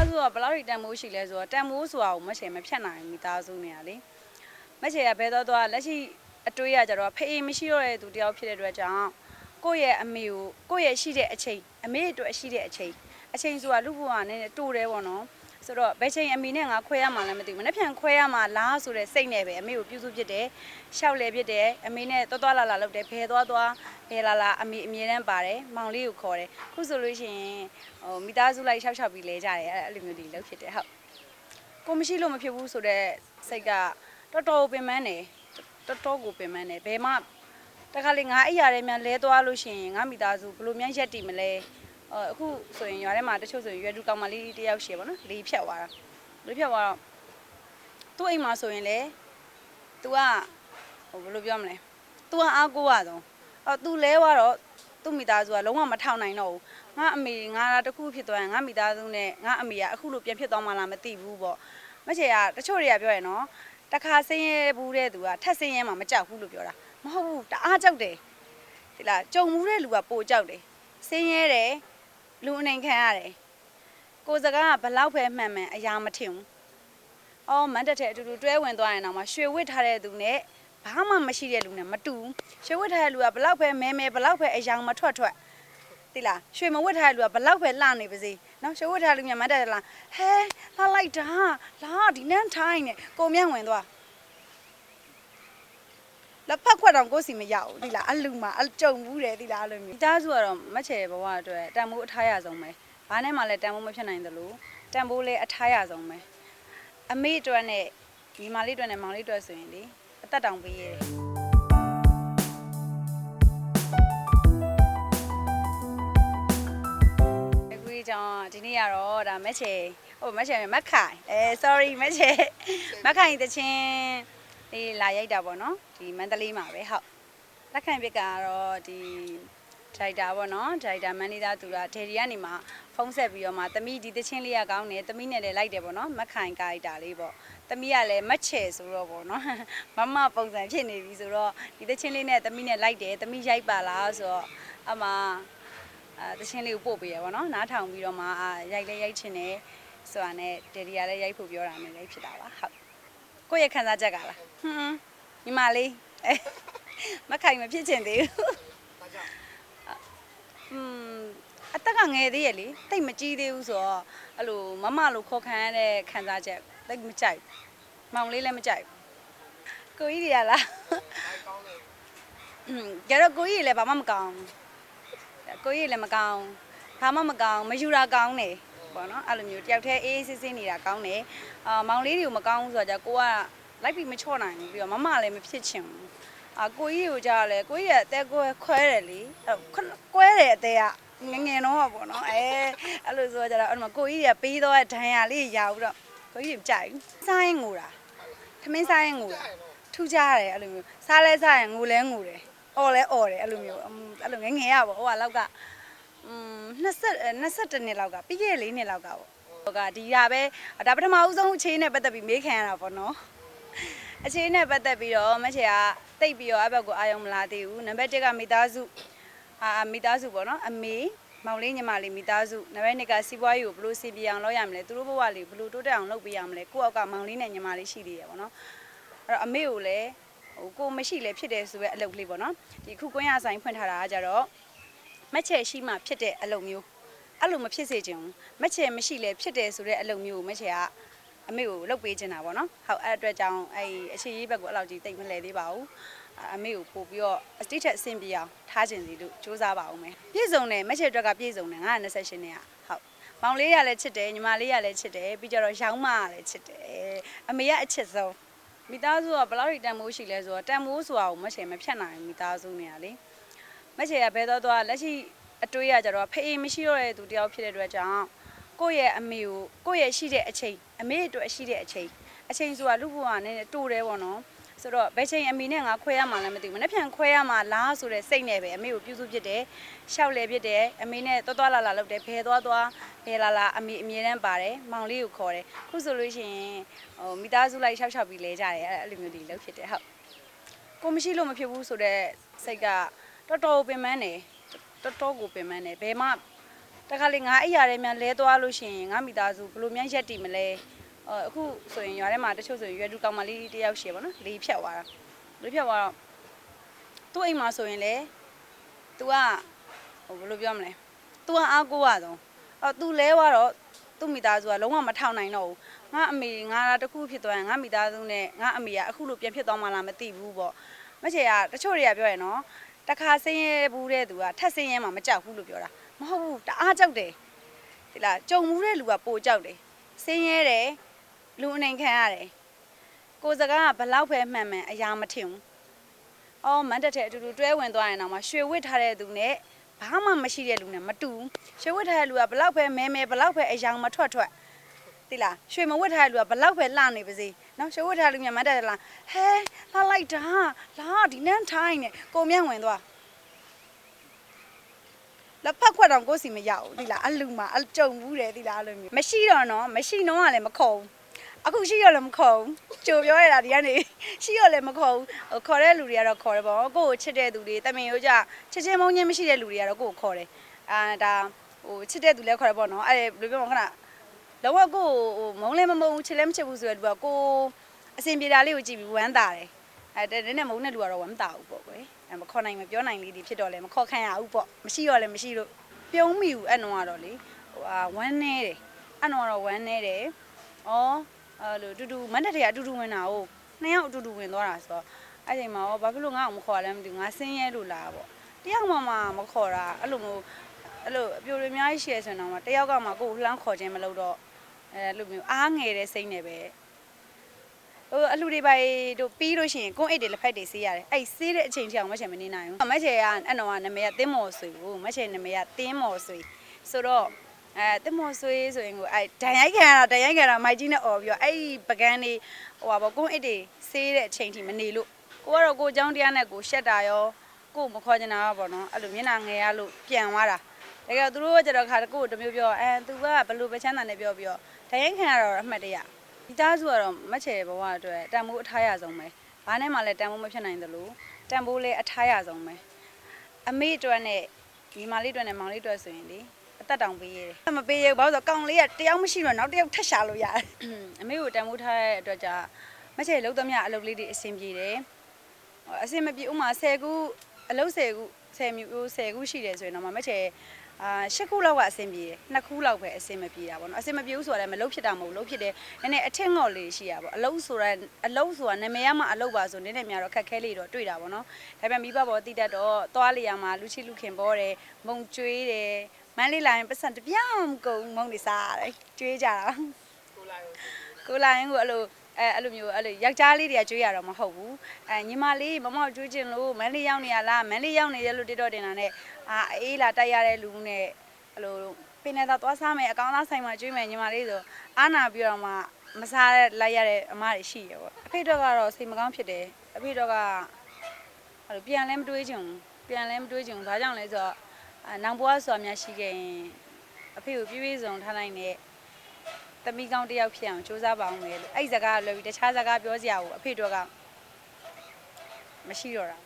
သားစုကဘယ်လောက်ထိတန်မိုးရှိလဲဆိုတော့တန်မိုးဆိုတာကိုမချေမဖြတ်နိုင်ဘူးမိသားစုနေရလေမချေကဘယ်တော့တော့လက်ရှိအတွေးရကြတော့ဖေးမရှိတော့တဲ့သူတယောက်ဖြစ်တဲ့အတွက်ကြောင့်ကိုယ့်ရဲ့အမေကိုကိုယ့်ရဲ့ရှိတဲ့အချိန်အမေအတွက်ရှိတဲ့အချိန်အချိန်ဆိုတာလူဘဝနဲ့တူတယ်ပေါ့နော်ဆိုတော့ဘယ်ချိန်အမေနဲ့ငါခွဲရမှလည်းမသိဘူးမနေ့ပြန်ခွဲရမှလားဆိုတဲ့စိတ်နဲ့ပဲအမေကိုပြုစုဖြစ်တယ်ရှောက်လေဖြစ်တယ်အမေနဲ့သွားသွားလာလာလုပ်တယ်ဘယ်သွားသွား ဘယ်လာလာအမေအမြဲတမ်းပါတယ်မောင်လေးကိုခေါ်တယ်ခုဆိုလို့ရှိရင်ဟိုမိသားစုလိုက်ရှောက်ရှောက်ပြီးလဲကြတယ်အဲ့အဲ့လိုမျိုးဒီလုပ်ဖြစ်တယ်ဟုတ်ကိုမရှိလို့မဖြစ်ဘူးဆိုတော့စိတ်ကတော်တော်ပင်ပန်းတယ်တော်တော်ကိုပင်ပန်းတယ်ဘယ်မှတခါလေငါအိယာထဲများလဲသွားလို့ရှိရင်ငါမိသားစုဘယ်လိုများရက်တည်မလဲအော်အခုဆိုရင်ရွာထဲမှာတချို့ဆိုရင်ရွယ်တူကောင်မလေးတယောက်ရှိရပါတော့လေဖြတ်သွားတာလေဖြတ်သွားတော့သူ့အိမ်မှာဆိုရင်လေ तू ကဟိုဘယ်လိုပြောမလဲ तू ကအားကိုးရတော့ အော် तू လဲသွားတော့သူ့မိသားစုကလုံးဝမထောင်နိုင်တော့ဘူးငါအမေငါတခုဖြစ်သွားရင်ငါမိသားစုနဲ့ငါအမေကအခုလိုပြန်ဖြစ်သွားမှလားမသိဘူးပေါ့မချေကတချို့တွေကပြောရနော်တခါဆင်းရဲဘူးတဲ့သူကထက်ဆင်းရဲမှမကြောက်ဘူးလို့ပြောတာမဟုတ်ဘူးတအားကြောက်တယ်ဒီလားကြုံမှုတဲ့လူကပိုကြောက်တယ်ဆင်းရဲတယ်လူအနိုင်ခံရတယ်ကိုယ်စကားကဘလောက်ပဲမှန်မှန်အရာမထင်ဘူးအော်မန်တက်တဲ့အတူတူတွဲဝင်သွားရင်တော့မှရွှေဝစ်ထားတဲ့သူနဲ့ ဘာမှမရှိတဲ့လူနဲ့မတူဘူးရွှေဝစ်ထားတဲ့လူကဘလောက်ပဲမဲမဲဘလောက်ပဲအယောင်မထွက်ထွက်တိလားရွှေမဝတ်ထားတဲ့လူကဘလောက်ပဲလှနေပါစေနော်ရွှေဝတ်ထားတဲ့လူမြန်မတက်တယ်လားဟဲလှလိုက်တာလာဒီနန်းထိုင်းနေကိုမြန့်ဝင်သွားလက်ဖက်ခွက်တောင်ကိုယ်စီမရဘူးတိလားအလူမှာအကြုံဘူးတယ်တိလားအဲ့လိုမျိုးမိသားစုကတော့မချေဘဝအတွက်တန်ဖိုးအထားရဆုံးပဲဘာနဲ့မှလည်းတန်ဖိုးမဖြစ်နိုင်သလိုတန်ဖိုးလည်းအထားရဆုံးပဲအမေအတွက်နဲ့ညီမလေးအတွက်နဲ့မောင်လေးအတွက်ဆိုရင်လေ အသက်တောင်ပေးရတယ်အခုဒီကြောင့်ဒီနေ့ကတော့ဒါမက်ချေဟိုမက်ချေမက်ခိုင်အဲ sorry မက်ချေမက်ခိုင်တချင်းလေးလာရိုက်တာပေါ့နော်ဒီမန္တလေးမှာပဲဟုတ်လက်ခံပြစ်ကတော့ဒီဒရိုက်တာပေါ့နော်ဒရိုက်တာမန်နေဂျာသူကဒေဒီကနေမှဖုန်းဆက်ပြီးတော့မှတမီဒီတချင်းလေးကကောင်းတယ်တမီနဲ့လည်းလိုက်တယ်ပေါ့နော်မက်ခိုင်ကာရီတာလေးပေါ့ တမီကလည်းမက်ချေဆိုတော့ပေါ့နော်မမပုံစံဖြစ်နေပြီဆိုတော့ဒီတချင်းလေးနဲ့တမီနဲ့လိုက်တယ်တမီရိုက်ပါလားဆိုတော့အမအဲတချင်းလေးကိုပို့ပေးရပါတော့နားထောင်ပြီးတော့မှအာရိုက်လဲရိုက်ချင်တယ်ဆိုတာနဲ့ဒေဒီကလည်းရိုက်ဖို့ပြောတာနဲ့ရိုက်ဖြစ်တာပါဟုတ်ကိုယ့်ရဲ့ခံစားချက်ကလားဟွန်းညီမလေးအဲမခိုင်မဖြစ်ချင်သေးဘူးอืม အတက်ကငယ်သေးရဲ့လေတိတ်မကြီးသေးဘူးဆိုတော့အဲ့လိုမမလိုခေါ်ခံရတဲ့ခံစားချက်တိတ်မကြိုက်ဘူးမောင်လေးလည်းမကြိုက်ဘူးကိုကြီးတွေကလားอืมကြတော့ကိုကြီးတွေလည်းဘာမှမကောင်းဘူး ကိုကြီးလည်းမကောင်းဘာမှမကောင်းမယူတာကောင်းတယ်ပေါ့နော်အဲ့လိုမျိုးတယောက်တည်းအေးအေးဆေးဆေးနေတာကောင်းတယ်အာမောင်လေးတွေကိုမကောင်းဘူးဆိုတော့じゃကိုကလိုက်ပြီးမချော့နိုင်ဘူးပြီးတော့မမလည်းမဖြစ်ချင်ဘူး အာကိုကြီးကိုကြားလဲကိုကြီးရဲ့အသက်ကိုခွဲတယ်လေအဲ့ကွဲတယ်အသက်ကငငယ်တော့ပေါ့နော်အဲအဲ့လိုဆိုတော့ကြတော့အဲ့မှာကိုကြီးကပေးတော့ဒဏ်ရာလေးရဘူးတော့ကိုကြီးမကြိုက်ဘူးစားရင်ငိုတာထမင်းစားရင်ငိုတာထူးကြတယ်အဲ့လိုမျိုးစားလဲစားရင်ငိုလဲငိုတယ်အော်လဲအော်တယ်အဲ့လိုမျိုးအဲ့လိုငငယ်ရပေါ့ဟိုကလောက်ကอืม20 21နှစ်လောက်ကပြီးခဲ့တဲ့4နှစ်လောက်ကပေါ့ဟိုကဒီရပဲဒါပထမဦးဆုံးအခြေနဲ့ပတ်သက်ပြီးမေးခံရတာပေါ့နော် အခြေနဲ့ပတ်သက်ပြီးတော့မချေကတိတ်ပြီးတော့အဘက်ကိုအာယုံမလာသေးဘူးနံပါတ်1ကမိသားစုအာမိသားစုပေါ့နော်အမေမောင်လေးညီမလေးမိသားစုနံပါတ်2ကစီးပွားရေးကိုဘယ်လိုစီပြအောင်လုပ်ရမလဲသူတို့ဘဝလေးဘယ်လိုတိုးတက်အောင်လုပ်ပေးရမလဲကိုယ့်အောက်ကမောင်လေးနဲ့ညီမလေးရှိသေးရပေါ့နော်အဲ့တော့အမေကိုလည်းဟိုကိုမရှိလဲဖြစ်တယ်ဆိုပဲအလုပ်ကလေးပေါ့နော်ဒီခုကွင်းရဆိုင်ဖွင့်ထားတာကကြတော့မက်ချယ်ရှိမှဖြစ်တဲ့အလုပ်မျိုးအဲ့လိုမဖြစ်စေချင်ဘူးမက်ချယ်မရှိလဲဖြစ်တယ်ဆိုတဲ့အလုပ်မျိုးကိုမက်ချယ်က အမေကိုလုပ်ပေးချင်တာပေါ့နော်ဟုတ်အဲ့အတွက်ကြောင့်အဲ့အခြေရေးဘက်ကိုအဲ့လောက်ကြီးတိတ်မလဲသေးပါဘူးအမေကိုပို့ပြီးတော့အတိတ်ထက်အဆင်ပြေအောင်ထားခြင်းစီလို့စူးစမ်းပါအောင်မယ်ပြည့်စုံတယ်မက်ချယ်အတွက်ကပြည့်စုံတယ်98နဲ့28နဲ့ဟုတ်မောင်လေးရလည်းချစ်တယ်ညီမလေးရလည်းချစ်တယ်ပြီးကြတော့ရောင်းမရလည်းချစ်တယ်အမေကအချစ်ဆုံးမိသားစုကဘယ်လောက်ထိတန်မိုးရှိလဲဆိုတော့တန်မိုးဆိုတာကိုမက်ချယ်မဖြတ်နိုင်ဘူးမိသားစုနေရလေမချေကဘဲတော့တော့လက်ရှိအတွေးရကြတော့ဖေးမရှိတော့တဲ့သူတယောက်ဖြစ်တဲ့အတွက်ကြောင့် ကိုယ့်ရဲ့အမေကိုကိုယ့်ရဲ့ရှိတဲ့အချိန်အမေအတွက်ရှိတဲ့အချိန်အချိန်ဆိုတာလူဘဝနဲ့တူတယ်ပေါ့နော်ဆိုတော့ဘယ်ချိန်အမေနဲ့ငါခွဲရမှလည်းမသိဘူးမနေ့ပြန်ခွဲရမှလားဆိုတဲ့စိတ်နဲ့ပဲအမေကိုပြုစုဖြစ်တယ်ရှောက်လေဖြစ်တယ်အမေနဲ့သွားသွားလာလာလုပ်တယ်ဘယ်သွားသွားဘယ်လာလာအမေအမြဲတမ်းပါတယ်မောင်လေးကိုခေါ်တယ်ခုဆိုလို့ရှိရင်ဟိုမိသားစုလိုက်ရှောက်ရှောက်ပြီးလဲကြတယ်အဲ့လိုမျိုးတွေလုပ်ဖြစ်တယ်ဟုတ်ကိုမရှိလို့မဖြစ်ဘူးဆိုတော့စိတ်ကတော်တော်ပင်ပန်းတယ်တော်တော်ကိုပင်ပန်းတယ်ဘယ်မှ တ တခါလေငါအိပ်ရာထဲများလဲသွားလို့ရှိရင်ငါမိသားစုဘယ်လိုများရက်တည်မလဲအော်အခုဆိုရင်ရွာထဲမှာတချို့ဆိုရင်ရွယ်တူကောင်မလေးတယောက်ရှိရပါတော့လေးဖြတ်သွားတာလေးဖြတ်သွားတော့သူ့အိမ်မှာဆိုရင်လေ तू ကဟိုဘယ်လိုပြောမလဲ तू ကအားကိုးရဆုံးအော် तू လဲသွားတော့သူ့မိသားစုကလုံးဝမထောင်နိုင်တော့ဘူးငါအမေငါတခုဖြစ်သွားရင်ငါမိသားစုနဲ့ငါအမေကအခုလိုပြန်ဖြစ်သွားမှလားမသိဘူးပေါ့မချေကတချို့တွေကပြောရနော်တခါဆင်းရဲဘူးတဲ့သူကထက်ဆင်းရဲမှမကြောက်ဘူးလို့ပြောတာ မဟုတ်ဘူးတအားကြောက်တယ်ဒီလားကြုံမှုတဲ့လူကပိုကြောက်တယ်ဆင်းရဲတယ်လူအနိုင်ခံရတယ်ကိုယ်စကားကဘလောက်ပဲမှန်မှန်အရာမထင်ဘူးအော်မန်တက်တဲ့အတူတူတွဲဝင်သွားရင်တော့မှရွှေဝစ်ထားတဲ့သူနဲ့ဘာမှမရှိတဲ့လူနဲ့မတူဘူးရွှေဝစ်ထားတဲ့လူကဘလောက်ပဲမဲမဲဘလောက်ပဲအယောင်မထွက်ထွက်တိလားရွှေမဝစ်ထားတဲ့လူကဘလောက်ပဲလှနေပါစေနော်ရွှေဝစ်ထားတဲ့လူမြန်မန်တက်တယ်လားဟဲလှလိုက်တာလာဒီနန်းထိုင်းနဲ့ကိုမြန့်ဝင်သွား လက်ဖက်ခွက်တော့ကိုယ်စီမရဘူးဒီလားအလူမှာအကြုံဘူးတယ်ဒီလားအဲ့လိုမျိုးမရှိတော့နော်မရှိတော့ကလည်းမခုံဘူးအခုရှိရလည်းမခေါ်ဘူးကြိုပြောရတာဒီကနေရှိရလည်းမခေါ်ဘူးဟိုခေါ်တဲ့လူတွေကတော့ခေါ်တယ်ပေါ့ကိုယ့်ကိုချစ်တဲ့သူတွေတမင်ရိုးကြချစ်ချင်းမုန်းချင်းမရှိတဲ့လူတွေကတော့ကိုယ့်ကိုခေါ်တယ်အာဒါဟိုချစ်တဲ့သူလည်းခေါ်တယ်ပေါ့နော်အဲ့ဘယ်လိုပြောမလဲခဏလောကကိုယ့်ကိုဟိုမုန်းလည်းမမုန်းဘူးချစ်လည်းမချစ်ဘူးဆိုတဲ့လူကကိုယ်အစင်ပြေတာလေးကိုကြည့်ပြီးဝမ်းသာတယ်အဲတဲ့နဲ့မုန်းတဲ့လူကတော့ဝမ်းသာဘူးပေါ့ကွယ်အဲ မခေါ်နိုင်မပြောနိုင်လေးဒီဖြစ်တော့လည်းမခေါ်ခံရဘူးပေါ့မရှိတော့လည်းမရှိလို့ပြုံးမိဘူးအဲ့တော့ကတော့လေဟိုအာဝမ်းနေတယ်အဲ့တော့ကတော့ဝမ်းနေတယ်ဩအဲ့လိုတူတူမန်တက်တွေကအတူတူဝင်တာကိုနှစ်ယောက်အတူတူဝင်သွားတာဆိုတော့အဲ့ချိန်မှာရောဘာဖြစ်လို့ငါ့ကိုမခေါ်ရလဲမသိဘူးငါဆင်းရဲလို့လားပေါ့တယောက်မှမမခေါ်တာအဲ့လိုမျိုးအဲ့လိုအပြိုတွေအများကြီးရှယ်ဆိုတော့မှတယောက်ကမှကိုယ်လှမ်းခေါ်ခြင်းမလုပ်တော့အဲ့လိုမျိုးအားငယ်တဲ့စိတ်နဲ့ပဲ ဟိုအလှူတွေပိုင်တို့ပြီးလို့ရှိရင်ကွန်းအိတ်တွေလက်ဖက်တွေဆေးရတယ်အဲ့ဆေးတဲ့အချိန်ထိအောင်မချေမနေနိုင်ဘူးမချေကအဲ့တော့ကနမေကတင်းမော်ဆွေကိုမချေနမေကတင်းမော်ဆွေဆိုတော့အဲတင်မော်ဆွေးဆိုရင်ကိုအဲဒဏ်ရိုက်ခံရတာဒဏ်ရိုက်ခံရတာမိုက်ကြီးနဲ့អော်ပြီးတော့အဲ့ဒီပကန်းလေးဟိုပါဘောကွန်းအစ်တွေဆေးတဲ့အချိန်ထိမနေလို့ကိုကတော့ကိုအကြောင်းတရားနဲ့ကိုရှက်တာရောကိုမခေါ်ချင်တာပါဘောနော်အဲ့လိုမျက်နှာငယ်ရလို့ပြန်သွားတာတကယ်သူတို့ကကြတော့ခါကိုတမျိုးပြောအဲသူကဘယ်လိုပဲချမ်းသာနေပြောပြီးတော့ဒဏ်ရိုက်ခံရတော့အမှတ်တရ ဒီသားစုကတော့မက်ချေဘဝအတွက်တန်ဖိုးအထားရဆုံးပဲဘာနဲ့မှလည်းတန်ဖိုးမဖြစ်နိုင်သလိုတန်ဖိုးလည်းအထားရဆုံးပဲအမေအတွက်နဲ့ညီမလေးအတွက်နဲ့မောင်လေးအတွက်ဆိုရင်လေအသက်တောင်ပေးရတယ်။မပေးရဘူးဘာလို့လဲဆိုတော့ကောင်လေးကတယောက်မရှိတော့နောက်တစ်ယောက်ထက်ရှာလို့ရတယ်။အမေကိုတန်ဖိုးထားတဲ့အတွက်ကြောင့်မချေလုံးသမျှအလုပ်လေးတွေအဆင်ပြေတယ်။ဟိုအဆင်မပြေဥမာ10ခုအလုပ်10ခု10မျိုး10ခုရှိတယ်ဆိုရင်တော့မချေ အာ10ခုလောက်ကအဆင်ပြေတယ်။2ခုလောက်ပဲအဆင်မပြေတာပေါ့နော်။အဆင်မပြေဘူးဆိုတာလည်းမလုပ်ဖြစ်တာမဟုတ်ဘူးလုပ်ဖြစ်တယ်။နည်းနည်းအထက်ငေါ့လေးရှိရပါပေါ့။အလုပ်ဆိုတာအလုပ်ဆိုတာနာမည်ရမှအလုပ်ပါဆိုနည်းနည်းများတော့ခက်ခဲလေးတော့တွေ့တာပေါ့နော်။ဒါပေမဲ့မိဘပေါ်တိတတ်တော့သွားလျာမှာလူချစ်လူခင်ပေါ်တယ်။မုံကျွေးတယ်။မန်းလေးလာရင်ပတ်စံတစ်ပြောင်းမကုန်မုံနေစားရတယ်။ကျွေးကြတာ။ကိုလာရောကိုလာရင်ကိုအဲ့လို အဲအဲ့လိုမျိုးအဲ့လိုယောက်ျားလေးတွေကကြွေးရတော့မဟုတ်ဘူးအဲညီမလေးမမောက်ကြွေးခြင်းလို့မန်းလေးရောက်နေရလားမန်းလေးရောက်နေရလို့တိတော့တင်တာနဲ့အာအေးလာတိုက်ရတဲ့လူနဲ့အဲ့လိုပင်နေတာသွားစားမယ်အကောင်သားဆိုင်မှာကြွေးမယ်ညီမလေးဆိုအာနာပြီးတော့မှမစားလိုက်ရတဲ့အမားတွေရှိရပေါ့အဖေတော့ကတော့စိတ်မကောင်းဖြစ်တယ်အဖေတော့ကအဲ့လိုပြန်လဲမတွေးချင်ဘူးပြန်လဲမတွေးချင်ဘူးဒါကြောင့်လဲဆိုတော့အာနောင်ဘွားဆိုတာများရှိခဲ့ရင်အဖေကိုပြေးပြေးစုံထားနိုင်တဲ့ သမီးကောင်းတစ်ယောက်ဖြစ်အောင်စူးစမ်းပါအောင်လေလို့အဲ့ဒီစကားကလွယ်ပြီးတခြားစကားပြောစရာကိုအဖေတို့ကမရှိတော့တာ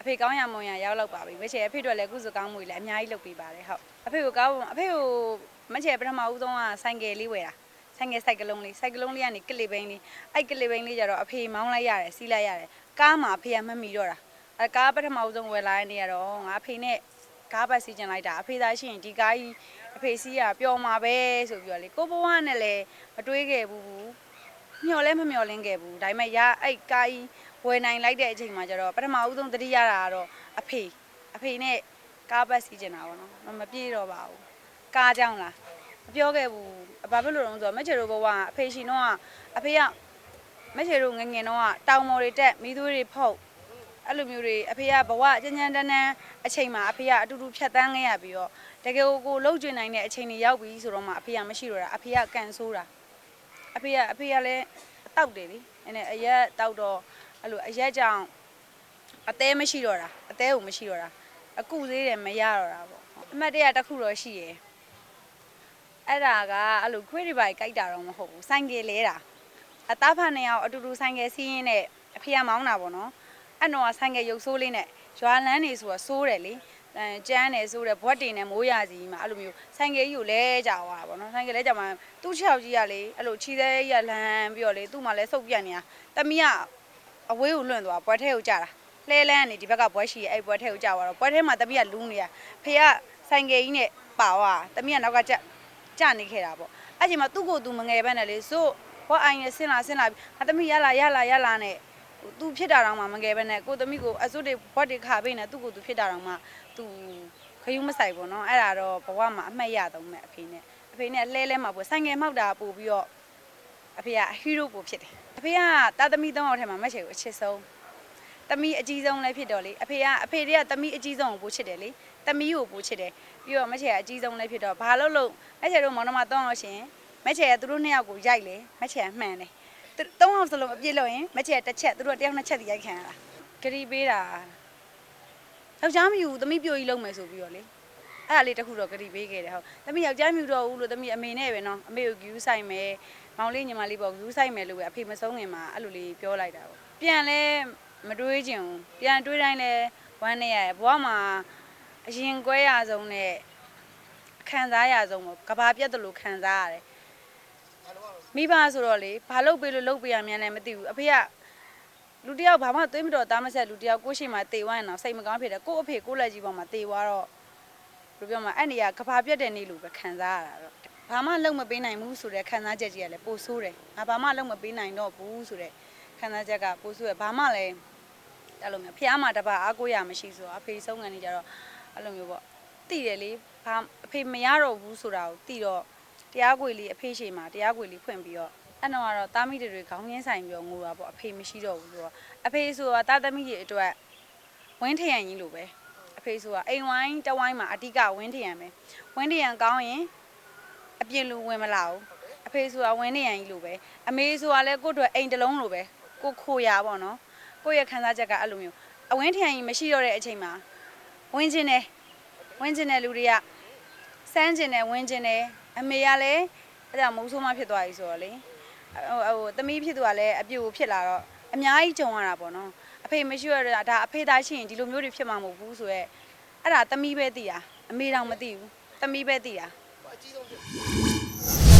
အဖေကောင်းရမွန်ရရောက်တော့ပါပြီမချေအဖေတို့လည်းကုစုကောင်းမှုလည်းအများကြီးလုပ်ပေးပါတယ်ဟုတ်အဖေကိုကောင်းအဖေကိုမချေပထမဦးဆုံးကဆိုင်ကယ်လေးဝယ်တာဆိုင်ငယ်စိုက်ကလုံးလေးစိုက်ကလုံးလေးကနေကလစ်ဘိန်းလေးအဲ့ကလစ်ဘိန်းလေးကြတော့အဖေမောင်းလိုက်ရတယ်စီးလိုက်ရတယ်ကားမှာအဖေကမမီတော့တာအဲကားပထမဦးဆုံးဝယ်လာတဲ့နေရတော့ငါအဖေနဲ့ကားပတ်စီးကျင်လိုက်တာအဖေသားရှိရင်ဒီကားကြီး အဖေစီးရပျော်မှာပဲဆိုပြီးတော့လေကိုဘဝနဲ့လည်းမတွေးခဲ့ဘူးမျော်လဲမမျော်လင့်ခဲ့ဘူးဒါပေမဲ့ရအဲ့ကားကြီးဝယ်နိုင်လိုက်တဲ့အချိန်မှာကျတော့ပထမဦးဆုံးတတိရတာကတော့အဖေအဖေနဲ့ကားပတ်စီးကျင်တာပေါ့နော်မမပြေတော့ပါဘူးကားကြောင်းလားမပြောခဲ့ဘူးဘာဖြစ်လို့လဲဆိုတော့မက်ချေတို့ဘဝကအဖေရှင်တော့ကအဖေကမက်ချေတို့ငယ်ငယ်တော့ကတောင်မော်တွေတက်မိသွေးတွေဖုတ် အဲ့လိုမျိုးတွေအဖေကဘဝကြမ်းကြမ်းတန်းတန်းအချိန်မှာအဖေကအတူတူဖြတ်တန်းခဲ့ရပြီးတော့တကယ်ကိုကိုလှုပ်ကျင်နိုင်တဲ့အချိန်တွေရောက်ပြီဆိုတော့မှအဖေကမရှိတော့တာအဖေကကန်ဆိုးတာအဖေကအဖေကလည်းတောက်တယ်လေအဲ့နဲ့အရက်တောက်တော့အဲ့လိုအရက်ကြောင့်အသေးမရှိတော့တာအသေးကိုမရှိတော့တာအကုသေးတယ်မရတော့တာပေါ့အမတ်တရတစ်ခုတော့ရှိရယ်အဲ့ဒါကအဲ့လိုခွေးတွေပါကြိုက်တာတော့မဟုတ်ဘူးဆိုင်ကယ်လဲတာအသားဖာနှစ်ယောက်အတူတူဆိုင်ကယ်စီးရင်းနဲ့အဖေကမောင်းတာပေါ့နော် အဲ့တော့ဆိုင်ကယ်ရုပ်ဆိုးလေးနဲ့ရွာလန်းနေဆိုတော့စိုးတယ်လေအဲကျန်းတယ်ဆိုတဲ့ဘွက်တင်နဲ့မိုးရစီမှာအဲ့လိုမျိုးဆိုင်ကယ်ကြီးကိုလဲကြသွားတာပေါ့နော်ဆိုင်ကယ်လဲကြမှာသူ့ခြေောက်ကြီးကလေအဲ့လိုခြေသေးရလန်းပြီးတော့လေသူ့မှာလဲစုပ်ပြတ်နေတာတမီးကအဝေးကိုလွန့်သွားဘွက်ထဲကိုကြတာလှဲလန်းကနေဒီဘက်ကဘွက်ရှိရဲ့အဲ့ဘွက်ထဲကိုကြသွားတော့ဘွက်ထဲမှာတမီးကလူးနေတာဖေကဆိုင်ကယ်ကြီးနဲ့ပါသွားတမီးကနောက်ကကြကြနေခဲ့တာပေါ့အဲ့ချိန်မှာသူ့ကိုယ်သူမငယ်ဘဲနဲ့လေစိုးဘွက်အိုင်နဲ့ဆင်းလာဆင်းလာဟာတမီးရလာရလာရလာနဲ့ သူဖြစ်တာတော့မှမငယ်ပဲနဲ့ကိုသမီးကိုအစွတ်တွေဘွက်တွေခါပေးနေသူ့ကိုသူဖြစ်တာတော့မှသူခယူးမဆိုင်ဘူးနော်အဲ့ဒါတော့ဘဝမှာအမှတ်ရတော့မဲ့အဖေနဲ့အဖေနဲ့လဲလဲမှာပေါ့ဆိုင်ငယ်မောက်တာပို့ပြီးတော့အဖေကဟီးရိုးပို့ဖြစ်တယ်အဖေကတာသမီသုံးအောင်ထဲမှာမချေဘူးအချစ်ဆုံးသမီးအကြီးဆုံးလည်းဖြစ်တော့လေအဖေကအဖေတွေကသမီးအကြီးဆုံးကိုပို့ချစ်တယ်လေသမီးကိုပို့ချစ်တယ်ပြီးတော့မချေကအကြီးဆုံးလည်းဖြစ်တော့ဘာလို့လို့မချေတို့မောင်နှမသုံးအောင်ရှင်မချေကသူတို့နှစ်ယောက်ကိုရိုက်လေမချေကမှန်တယ် သူသုံးအောင်စလုံးအပြည့်လို့ရင်မချက်တစ်ချက်သူတို့တယောက်နှစ်ချက်တည်းရိုက်ခံရတာဂရီပေးတာယောက်ျားမယူသမီးပြိုကြီးလုံးမယ်ဆိုပြီးတော့လေအဲ့ဒါလေးတခုတော့ဂရီပေးခဲ့တယ်ဟုတ်သမီးယောက်ျားမယူတော့ဘူးလို့သမီးအမေနဲ့ပဲနော်အမေကိုဂယူးဆိုင်မယ်မောင်လေးညီမလေးပေါ့ဂယူးဆိုင်မယ်လို့ပဲအဖေမဆုံးခင်မှာအဲ့လိုလေးပြောလိုက်တာပေါ့ပြန်လဲမတွေးချင်ဘူးပြန်တွေးတိုင်းလဲဝမ်းနေရတယ်ဘဝမှာအရင်ကွဲရဆုံးနဲ့ခံစားရဆုံးပေါ့ကဘာပြတ်တယ်လို့ခံစားရတယ် မိဘဆိုတော့လေဘာလုပ်ပေးလို့လုပ်ပေးရမြန်လည်းမသိဘူးအဖေကလူတယောက်ဘာမှသွေးမတော်သားမဆက်လူတယောက်ကိုရှိမှတေသွားရင်တော့စိတ်မကောင်းဖြစ်တယ်ကို့အဖေကို့လက်ကြီးပေါ်မှာတေသွားတော့ဘယ်လိုပြောမလဲအဲ့နေရကဘာပြတ်တဲ့နေ့လို့ပဲခံစားရတာတော့ဘာမှလုပ်မပေးနိုင်ဘူးဆိုတဲ့ခံစားချက်ကြီးကလည်းပိုဆိုးတယ်ငါဘာမှလုပ်မပေးနိုင်တော့ဘူးဆိုတဲ့ခံစားချက်ကပိုဆိုးရဘာမှလည်းအဲ့လိုမျိုးဖះမှာတပါအားကိုးရမရှိဆိုတော့အဖေဆုံးကနေကြတော့အဲ့လိုမျိုးပေါ့တိတယ်လေဘာအဖေမရတော့ဘူးဆိုတာကိုတိတော့ တရားခွေလေးအဖေရှိမှာတရားခွေလေးဖွင့်ပြီးတော့အဲ့တော့ကတော့တာမိတွေခေါင်းရင်းဆိုင်ပြီးတော့ငိုတာပေါ့အဖေမရှိတော့ဘူးဆိုတော့အဖေဆိုတာတာသမီးတွေအတွက်ဝင်းထရန်ကြီးလိုပဲအဖေဆိုတာအိမ်ဝိုင်းတဝိုင်းမှာအတိကဝင်းထရန်ပဲဝင်းထရန်ကောင်းရင်အပြင်လူဝင်မလာဘူးအဖေဆိုတာဝင်းထရန်ကြီးလိုပဲအမေဆိုတာလည်းကိုယ့်အတွက်အိမ်တစ်လုံးလိုပဲကိုခိုရာပေါ့နော်ကိုယ့်ရဲ့ခံစားချက်ကအဲ့လိုမျိုးအဝင်းထရန်ကြီးမရှိတော့တဲ့အချိန်မှာဝင်းချင်းတယ်ဝင်းချင်းတဲ့လူတွေကစမ်းချင်းတယ်ဝင်းချင်းတယ် အမေကလည်းအဲ့ဒါမိုးဆိုးမဖြစ်သွားပြီဆိုတော့လေဟိုဟိုသမီးဖြစ်သူကလည်းအပြူဖြစ်လာတော့အများကြီးကြုံရတာပေါ့နော်အဖေမရှိရတော့ဒါအဖေသားရှိရင်ဒီလိုမျိုးတွေဖြစ်မှာမဟုတ်ဘူးဆိုရက်အဲ့ဒါသမီးပဲသိတာအမေတောင်မသိဘူးသမီးပဲသိတာအကြီးဆုံးဖြစ်